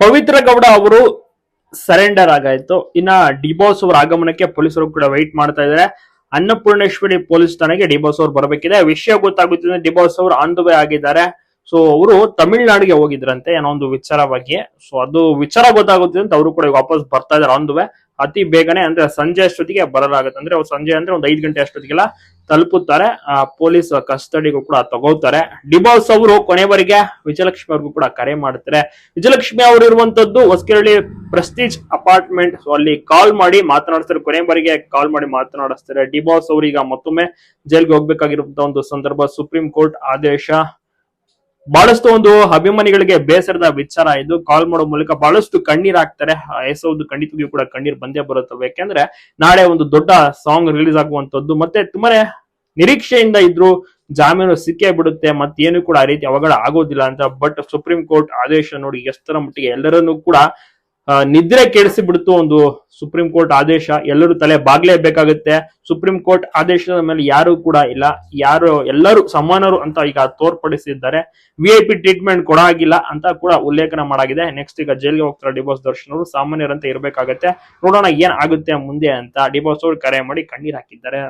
ಪವಿತ್ರ ಗೌಡ ಅವರು ಸರೆಂಡರ್ ಆಗಾಯ್ತು. ಇನ್ನ ಡಿಬೋಸ್ ಅವರ ಆಗಮನಕ್ಕೆ ಪೊಲೀಸರು ಕೂಡ ವೈಟ್ ಮಾಡ್ತಾ ಇದ್ದಾರೆ. ಅನ್ನಪೂರ್ಣೇಶ್ವರಿ ಪೊಲೀಸ್ ಠಾಣೆಗೆ ಡಿಬೋಸ್ ಅವರು ಬರಬೇಕಿದೆ. ವಿಷಯ ಗೊತ್ತಾಗುತ್ತಿದೆ ಡಿಬೋಸ್ ಅವರು ಆನ್ ದ ವೇ ಆಗಿದ್ದಾರೆ. ಸೊ ಅವರು ತಮಿಳ್ನಾಡಿಗೆ ಹೋಗಿದ್ರಂತೆ. ಏನೋ ಒಂದು ವಿಚಾರವಾಗಿ. ಸೊ ಅದು ವಿಚಾರ ಗೊತ್ತಾಗುತ್ತಿದೆ ಅಂತ ಅವರು ಕೂಡ ವಾಪಸ್ ಬರ್ತಾ ಇದಾರೆ ಆನ್ ದ ವೇ ಅತಿ ಬೇಗನೆ ಅಂದ್ರೆ ಸಂಜೆ ಅಷ್ಟೊತ್ತಿಗೆ ಬರಲಾಗುತ್ತೆ. ಅಂದ್ರೆ ಸಂಜೆ ಅಂದ್ರೆ ಒಂದು ಐದು ಗಂಟೆ ಅಷ್ಟೊತ್ತಿಗೆಲ್ಲ ತಲುಪುತ್ತಾರೆ. ಆ, ಪೊಲೀಸ್ ಕಸ್ಟಡಿಗೂ ಕೂಡ ತಗೋತಾರೆ. ಡಿಬಾಲ್ಸ್ ಅವರು ಕೊನೆವರೆಗೆ ವಿಜಯಲಕ್ಷ್ಮಿ ಅವ್ರಿಗೂ ಕೂಡ ಕರೆ ಮಾಡ್ತಾರೆ. ವಿಜಯಲಕ್ಷ್ಮಿ ಅವರು ಇರುವಂತದ್ದು ಹೊಸಕೆರಳಿ ಪ್ರೆಸ್ಟೀಜ್ ಅಪಾರ್ಟ್ಮೆಂಟ್ ಅಲ್ಲಿ ಕಾಲ್ ಮಾಡಿ ಮಾತನಾಡಿಸ್ತಾರೆ. ಕೊನೆವರೆಗೆ ಕಾಲ್ ಮಾಡಿ ಮಾತನಾಡಿಸ್ತಾರೆ. ಡಿಬಾಲ್ಸ್ ಅವರು ಈಗ ಮತ್ತೊಮ್ಮೆ ಜೈಲ್ಗೆ ಹೋಗ್ಬೇಕಾಗಿರುವಂತಹ ಒಂದು ಸಂದರ್ಭ. ಸುಪ್ರೀಂ ಕೋರ್ಟ್ ಆದೇಶ ಬಹಳಷ್ಟು ಒಂದು ಅಭಿಮಾನಿಗಳಿಗೆ ಬೇಸರದ ವಿಚಾರ ಇದು. ಕಾಲ್ ಮಾಡೋ ಮೂಲಕ ಬಹಳಷ್ಟು ಕಣ್ಣೀರ್ ಹಾಕ್ತಾರೆ. ಎಸೋದು ಖಂಡಿತವಾಗಿಯೂ ಕೂಡ ಕಣ್ಣೀರ್ ಬಂದೇ ಬರುತ್ತವೆ. ಯಾಕೆಂದ್ರೆ ನಾಳೆ ಒಂದು ದೊಡ್ಡ ಸಾಂಗ್ ರಿಲೀಸ್ ಆಗುವಂತದ್ದು ಮತ್ತೆ ತುಂಬಾನೇ ನಿರೀಕ್ಷೆಯಿಂದ ಇದ್ರು ಜಾಮೀನು ಸಿಕ್ಕೇ ಬಿಡುತ್ತೆ. ಮತ್ತೇನು ಕೂಡ ಆ ರೀತಿ ಅವಘಡ ಆಗೋದಿಲ್ಲ ಅಂತ. ಬಟ್ ಸುಪ್ರೀಂ ಕೋರ್ಟ್ ಆದೇಶ ನೋಡಿ ಎಷ್ಟರ ಮಟ್ಟಿಗೆ ಎಲ್ಲರನ್ನೂ ಕೂಡ ನಿದ್ರೆ ಕೆಡಿಸಿ ಬಿಡ್ತು ಒಂದು ಸುಪ್ರೀಂ ಕೋರ್ಟ್ ಆದೇಶ. ಎಲ್ಲರೂ ತಲೆ ಬಾಗ್ಲೇಬೇಕಾಗುತ್ತೆ. ಸುಪ್ರೀಂ ಕೋರ್ಟ್ ಆದೇಶದ ಮೇಲೆ ಯಾರು ಕೂಡ ಇಲ್ಲ. ಯಾರು, ಎಲ್ಲರೂ ಸಮಾನರು ಅಂತ ಈಗ ತೋರ್ಪಡಿಸಿದ್ದಾರೆ. ವಿ ಐ ಪಿ ಟ್ರೀಟ್ಮೆಂಟ್ ಕೊಡಾಗಿಲ್ಲ ಅಂತ ಕೂಡ ಉಲ್ಲೇಖನ ಮಾಡಾಗಿದೆ. ನೆಕ್ಸ್ಟ್ ಈಗ ಜೈಲ್ಗೆ ಹೋಗ್ತಾರೆ ಡಿಬೋಸ್ ದರ್ಶನ್ ಅವರು ಸಾಮಾನ್ಯರಂತೆ ಇರಬೇಕಾಗತ್ತೆ. ನೋಡೋಣ ಏನ್ ಆಗುತ್ತೆ ಮುಂದೆ ಅಂತ ಡಿಬೋಸ್ ಅವರು ಕರೆ ಮಾಡಿ ಕಣ್ಣೀರ್ ಹಾಕಿದ್ದಾರೆ.